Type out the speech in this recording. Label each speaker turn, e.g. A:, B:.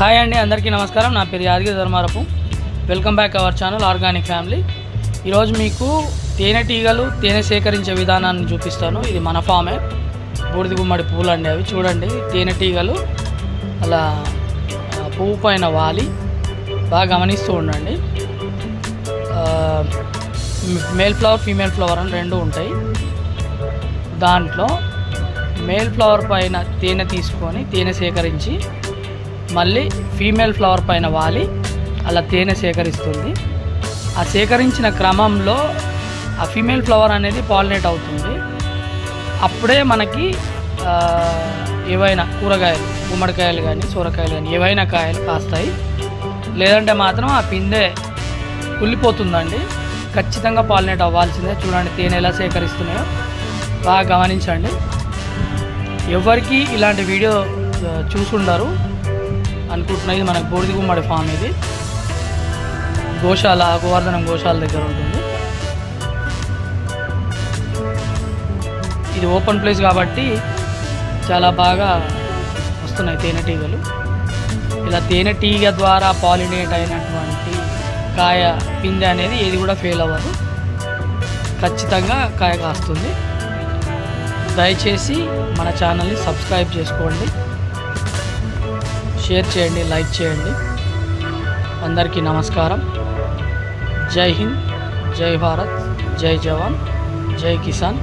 A: Hi అండి అందరికీ నమస్కారం. నా పేరు Yadagiri Dharmarapu. Welcome back our channel organic family. ఈరోజు మీకు తేనెటీగలు తేనె సేకరించే విధానాన్ని చూపిస్తాను. ఇది మన ఫామే. బూడిది గుమ్మడి పూలు అండి అవి. చూడండి తేనెటీగలు అలా పువ్వు పైన వాలి. బాగా గమనిస్తూ ఉండండి. మేల్ ఫ్లవర్ ఫీమేల్ ఫ్లవర్ అని రెండు ఉంటాయి. దాంట్లో మేల్ ఫ్లవర్ పైన తేనె తీసుకొని తేనె సేకరించి మళ్ళీ ఫీమేల్ ఫ్లవర్ పైన వాలి అలా తేనె సేకరిస్తుంది. ఆ సేకరించిన క్రమంలో ఆ ఫీమేల్ ఫ్లవర్ అనేది పాలినేట్ అవుతుంది. అప్పుడే మనకి ఏవైనా కూరగాయలు గుమ్మడికాయలు కానీ సూరకాయలు కానీ ఏవైనా కాయలు కాస్తాయి. లేదంటే మాత్రం ఆ పిందె కుళ్ళిపోతుందండి. ఖచ్చితంగా పాలినేట్ అవ్వాల్సిందే. చూడండి తేనె ఎలా సేకరిస్తున్నాయో. బాగా గమనించండి. ఎవరికి ఇలాంటి వీడియో చూసుండరు. అనుకుంటున్నా ఇది మనకు బూడిది గుమ్మడి ఫామ్ ఇది. గోశాల గోవర్ధనం గోశాల దగ్గర ఉంటుంది. ఇది ఓపెన్ ప్లేస్ కాబట్టి చాలా బాగా వస్తున్నాయి తేనెటీగలు ఇలా తేనెటీగ ద్వారా పాలినేట్ అయినటువంటి కాయ పిండి అనేది ఏది కూడా ఫెయిల్ అవ్వదు. ఖచ్చితంగా కాయ కాస్తుంది. దయచేసి మన ఛానల్ని సబ్స్క్రైబ్ చేసుకోండి. షేర్ చేయండి లైక్ చేయండి. అందరికీ నమస్కారం. జై హింద్ జై భారత్ జై జవాన్ జై కిసాన్.